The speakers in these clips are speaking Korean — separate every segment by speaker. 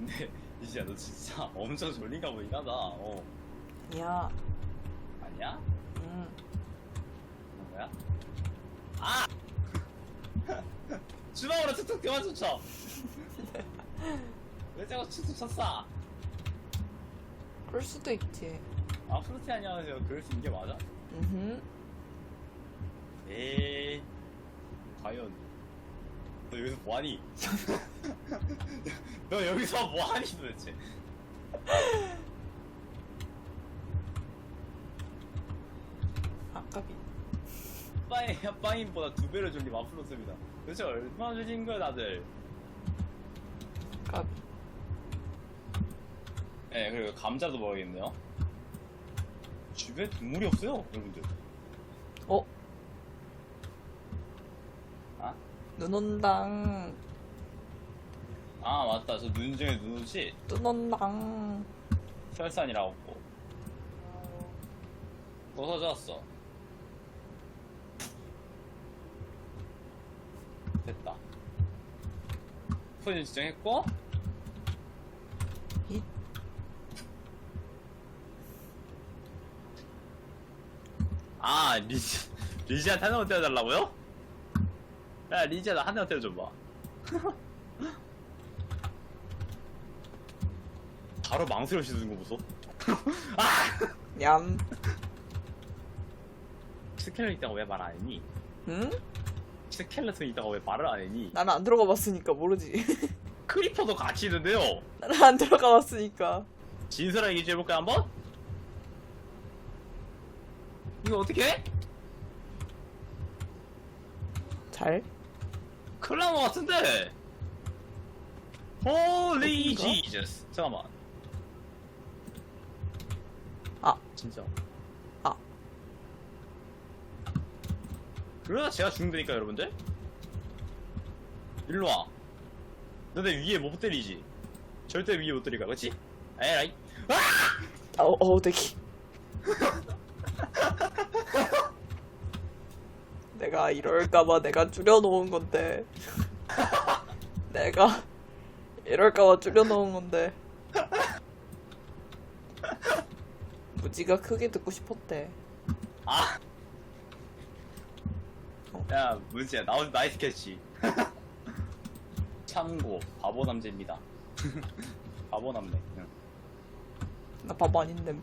Speaker 1: 근데 이지야 너 진짜 엄청 졸린가 보긴 하다. 어
Speaker 2: 야,
Speaker 1: 아니야?
Speaker 2: 음,
Speaker 1: 그런 거야? 아! 주먹으로 툭툭 그만 좀 쳐. 왜 자꾸 툭툭 쳤어?
Speaker 2: 그럴 수도 있지.
Speaker 1: 아 프로티 안녕하세요. 그럴 수 있는 게 맞아?
Speaker 2: 음,
Speaker 1: 에이 과연 너 여기서 뭐하니? 너 여기서 뭐하니 도대체?
Speaker 2: 아까비.
Speaker 1: 빵이 빵인보다 두 배로 졸리 마플로스입니다. 도대체 얼마나 졸린 거야 다들?
Speaker 2: 까비.
Speaker 1: 네 그리고 감자도 먹어야겠네요. 주변에 동물이 없어요 여러분들.
Speaker 2: 어?
Speaker 1: 아?
Speaker 2: 눈 온당.
Speaker 1: 아 맞다 저 눈 중에 눈옷이
Speaker 2: 눈 온당.
Speaker 1: 설산이라고 부서졌어 됐다 푸진 지정했고
Speaker 2: 잇.
Speaker 1: 아 리지 리지한테 한 대만 때려달라고요? 야 리지야 나 한 대만 때려줘봐 바로 망설여 시드는 거 보소
Speaker 2: 얌.
Speaker 1: 스켈레톤 있다고 왜 말 안 했니?
Speaker 2: 응?
Speaker 1: 스켈레톤 있다고 왜 말을 안 했니?
Speaker 2: 나는 안 들어가 봤으니까 모르지.
Speaker 1: 크리퍼도 같이 있는데요.
Speaker 2: 나는 안 들어가 봤으니까.
Speaker 1: 진솔하게 얘기 좀 해볼까요 한번? 이거 어떻게 해?
Speaker 2: 잘?
Speaker 1: 큰일 난것 같은데 Holy
Speaker 2: 어떤가?
Speaker 1: Jesus 잠깐만
Speaker 2: 아.
Speaker 1: 진짜
Speaker 2: 아.
Speaker 1: 그러다 제가 죽는다니까 여러분들 일로 와 너네 위에 못 때리지 절대 위에 못 때릴 거야 그치? 에라이
Speaker 2: 어, 어, 대기. 내가 이럴까봐 내가 줄여놓은 건데. 내가 이럴까봐 줄여놓은 건데. 무지가 크게 듣고 싶었대.
Speaker 1: 아. 야, 문지야, 나 나이스 캐치. 참고, 바보 남자입니다. 바보. 응.
Speaker 2: 나 바보 아닌데.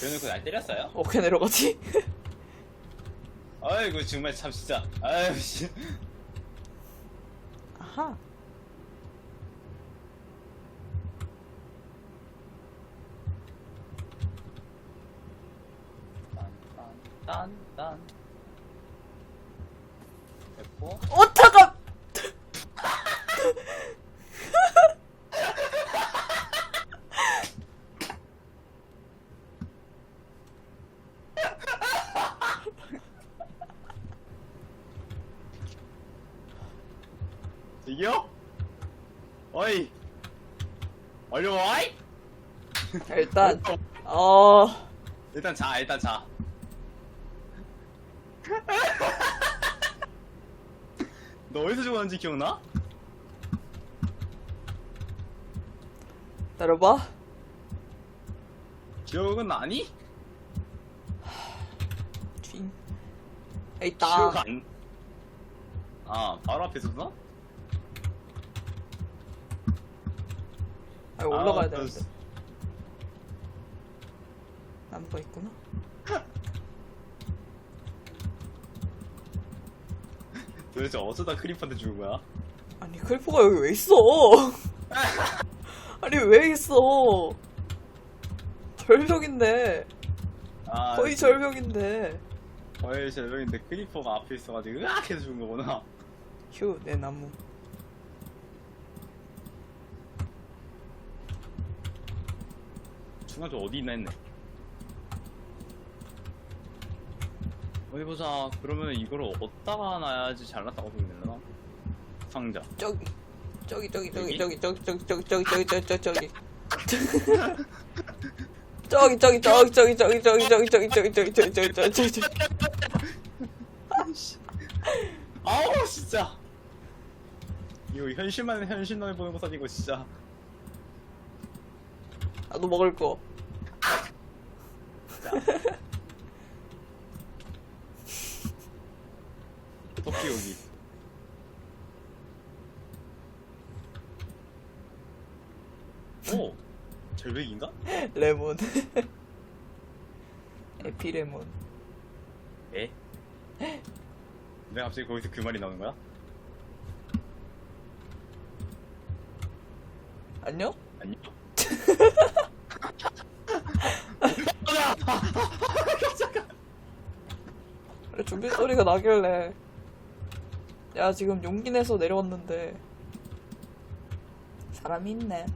Speaker 1: 그래놓고 날 때렸어요?
Speaker 2: 어떻게 내려가지?
Speaker 1: 아이고, 정말 참, 진짜. 아유, 씨.
Speaker 2: 아하.
Speaker 1: 딴, 딴, 딴, 딴. 됐고.
Speaker 2: 어, 잠깐!
Speaker 1: 이겨? 어이. 얼려 와이?
Speaker 2: 일단, 어,
Speaker 1: 일단 자, 일단 자. 너 어디서 죽었는지 기억나?
Speaker 2: 내려봐.
Speaker 1: 기억은 나니?
Speaker 2: 쥐. 있다.
Speaker 1: 기억 안. 아, 바로 앞에 있었나?
Speaker 2: 아, 올라가야
Speaker 1: 아,
Speaker 2: 되는데. 나무가 있구나.
Speaker 1: 도대체 어쩌다 크리퍼한테 죽은 거야?
Speaker 2: 아니, 클프가 여기 왜 있어? 아니, 왜 있어? 절벽인데.
Speaker 1: 아,
Speaker 2: 거의 절벽인데.
Speaker 1: 거의 절벽인데 크리퍼가 앞에 있어가지고 으악 해서 죽은 거구나.
Speaker 2: 휴, 내 나무.
Speaker 1: 중간 좀 어디 있나 했네. 어디 보자. 그러면 이거를 어디다가 놔야지 잘났다고 내려나? 상자.
Speaker 2: 저기. 저기, 저기, 저기,
Speaker 1: 여기?
Speaker 2: 저기, 저기, 저기, 저기, 저기, 저기, 저기, 저기, 저기. 저기, 저기, 저기, 저기, 저기, 저기, 저기, 저기, 저기, 저기, 저기, 저기, 저기, 저기, 저기.
Speaker 1: 아우 진짜. 이거 현실만 현실만 보는 것은 이거 진짜
Speaker 2: 나도 먹을 거.
Speaker 1: 토끼 여기 오 절벽인가?
Speaker 2: 레몬. 에피레몬.
Speaker 1: 에? 내가 갑자기 거기서 그 말이 나오는 거야?
Speaker 2: 안녕?
Speaker 1: 아니
Speaker 2: 그래, 좀비 소리가 나길래. 야, 지금 용기 내서 내려왔는데. 사람이 있네.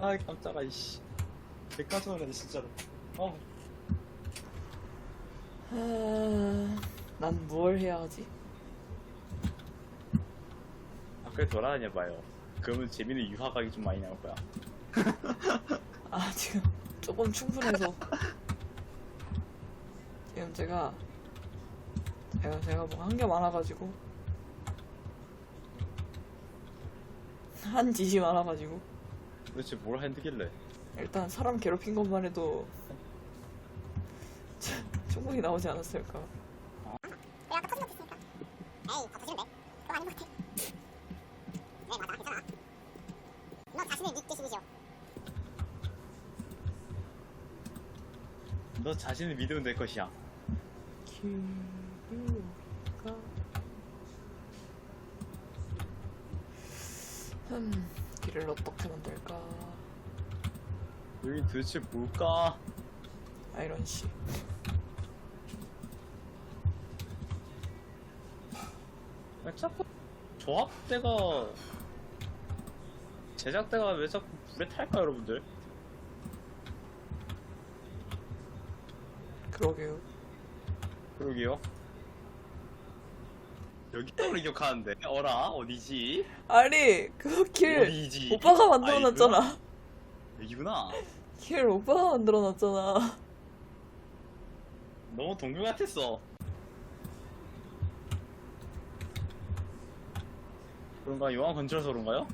Speaker 1: 아 깜짝아 이씨 백화점 하네 진짜로 어
Speaker 2: 난 뭘 해야 하지?
Speaker 1: 밖을 돌아다녀 봐요 그러면 재밌는 유화각이 좀 많이 나올 거야
Speaker 2: 아, 지금 조금 충분해서. 지금 제가, 제가, 제가 뭐 한 게 많아가지고. 한 짓이 많아가지고.
Speaker 1: 도대체 뭘 했길래
Speaker 2: 일단 사람 괴롭힌 것만 해도 충분히 나오지 않았을까.
Speaker 3: 내가 아까 터진 것도 있으니까. 에이, 더 터지는데? 그거 아닌 것 같아. 네, 맞아. 괜찮아. 너 자신을 믿게 신이죠.
Speaker 1: 너 자신을 믿으면 될 것이야
Speaker 2: 기류가 음, 길을 어떻게 만들까?
Speaker 1: 여기 도대체 뭘까
Speaker 2: 아이런 씨.
Speaker 1: 왜 자꾸 조합대가 제작대가 왜 자꾸 불에 탈까 여러분들
Speaker 2: 그러게요.
Speaker 1: 그러게요. 여기 떠오르 기억하는데? 어라? 어디지?
Speaker 2: 아니 그거 길
Speaker 1: 어디지?
Speaker 2: 오빠가 만들어놨잖아.
Speaker 1: 여기구나.
Speaker 2: 길 오빠가 만들어놨잖아.
Speaker 1: 너무 동물 같았어. 그런가 요한 건드려서 그런가요?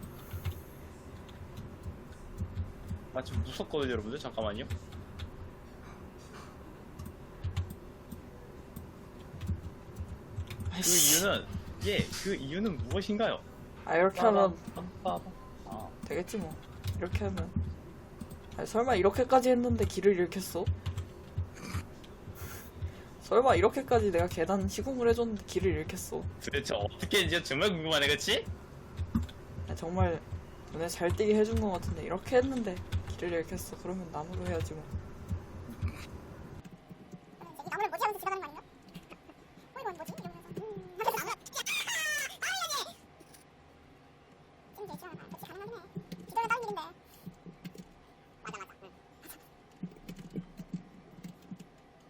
Speaker 1: 마치 무섭거든요 여러분들. 잠깐만요 그. 이유는 예 그 이유는 무엇인가요?
Speaker 2: 아 이렇게 하면
Speaker 1: 빰빰빰. 아,
Speaker 2: 되겠지 뭐. 이렇게 하면. 아니, 설마 이렇게까지 했는데 길을 잃겠어 설마 이렇게까지 내가 계단 시공을 해줬는데 길을 잃겠어?
Speaker 1: 도대체 어떻게 했는지 정말 궁금하네 그치?
Speaker 2: 아, 정말 눈에 잘 띄게 해준 것 같은데 이렇게 했는데 길을 잃겠어? 그러면 나무로 해야지 뭐.
Speaker 3: 저기 나무를 뭐지 하면서 지나가는 거 아닌가? 어, 이건 뭐지? 이러면서. 음, 하면서 나무를. 아, 예, 예. 지금 대충 하나, 그치, 가능하긴 해. 기도는 다른 일인데. 맞아, 맞아. 응. 맞아.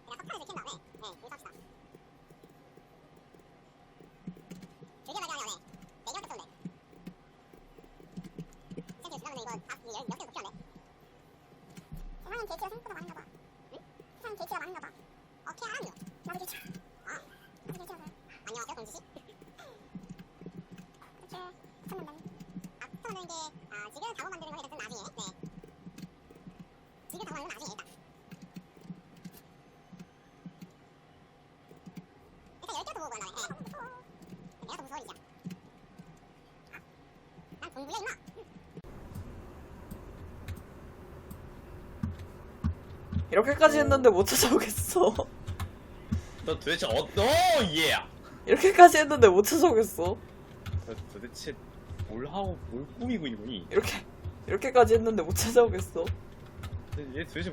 Speaker 3: 내가 석탄을 들킨 다음에, 네, 이렇게 합시다. 즐겨 발견하네, 오네. 네 개밖에 없었네. 쌤들 지나가면 이거 다, 이거 몇 개도 필요하네. 세상엔 게이트가 생각보다 많은가 봐. 응? 세상엔 게이트가 많은가 봐. 오케이, 알았요. 나도 게이트. 아, 나도 게이트라서. 안녕하세요, 동지 씨. 그치, 첫 만남. 아, 첫 만나는 게, 아, 지금 작업 만드는 거 해도 나중에, 네. 지금 작업 만드는 건 나중에, 일단. 일단 열 개도 보고 간다네, 예. 내가 더 무서워지자. 아, 난 동부야, 임마.
Speaker 2: 이렇게까지 했는데 못 찾아오겠어.
Speaker 1: 너 도대체 어, 너 예.
Speaker 2: 이렇게까지 했는데 못 찾아오겠어.
Speaker 1: 너 도대체 뭘 하고 뭘 꾸미고 있는 거니?
Speaker 2: 이렇게 이렇게까지 했는데 못 찾아오겠어.
Speaker 1: 얘 도대체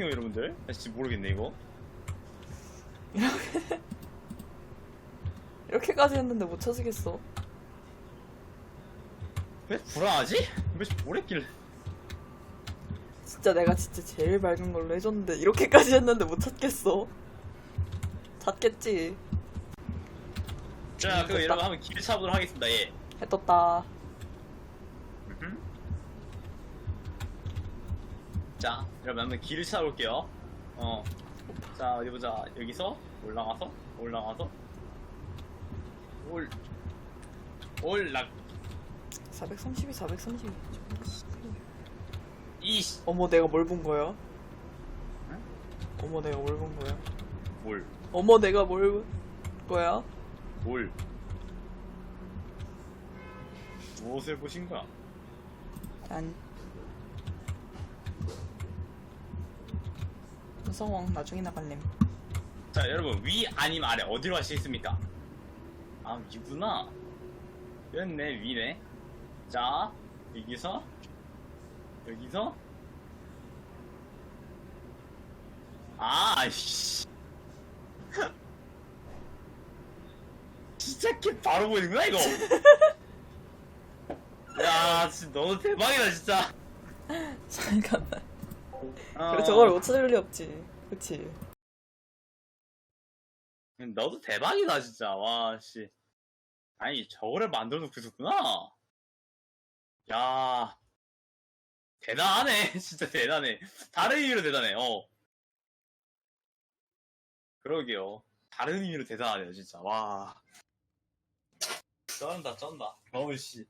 Speaker 1: 거야 여러분들? 나 진짜 모르겠네 이거.
Speaker 2: 이렇게까지 했는데 못 찾으겠어.
Speaker 1: 왜 불안하지? 뭘 했길래?
Speaker 2: 진짜 내가 진짜 제일 밝은 걸로 해줬는데 이렇게까지 했는데 못 찾겠어. 찾겠지.
Speaker 1: 자,
Speaker 2: 음,
Speaker 1: 그럼. 여러분 한번 길을 찾아보도록 하겠습니다. 예.
Speaker 2: 해 떴다.
Speaker 1: 음흠. 자, 여러분 한번 길을 찾아볼게요. 어. 자, 어디 보자. 여기서 올라가서 올라가서 올 올락
Speaker 2: 432, 432.
Speaker 1: 이씨
Speaker 2: 어머, 내가 뭘 본 거야? 어머, 내가 뭘 본 거야?
Speaker 1: 뭘
Speaker 2: 어머, 내가 뭘 본 거야?
Speaker 1: 뭘? 무엇을 보신 거야?
Speaker 2: 난. 성왕 나중에 나갈렘.
Speaker 1: 자 여러분 위 아님 아래 어디로 하시겠습니까? 아 위구나. 여기네 위네 자 여기서 여기서. 아 아이씨. 진짜 개 바로 보이는구나 이거? 야 진짜 너무 대박이다 진짜.
Speaker 2: 잠깐만.
Speaker 1: 어.
Speaker 2: 그래, 저걸 못 찾을 리 없지. 그치?
Speaker 1: 너도 대박이다 진짜. 와씨. 아니 저거를 만들어 놓고 있었구나. 야. 대단하네. 진짜 대단해. 다른 의미로 대단해 어. 그러게요. 다른 의미로 대단하네요 진짜. 와. 쩐다 쩐다. 어우씨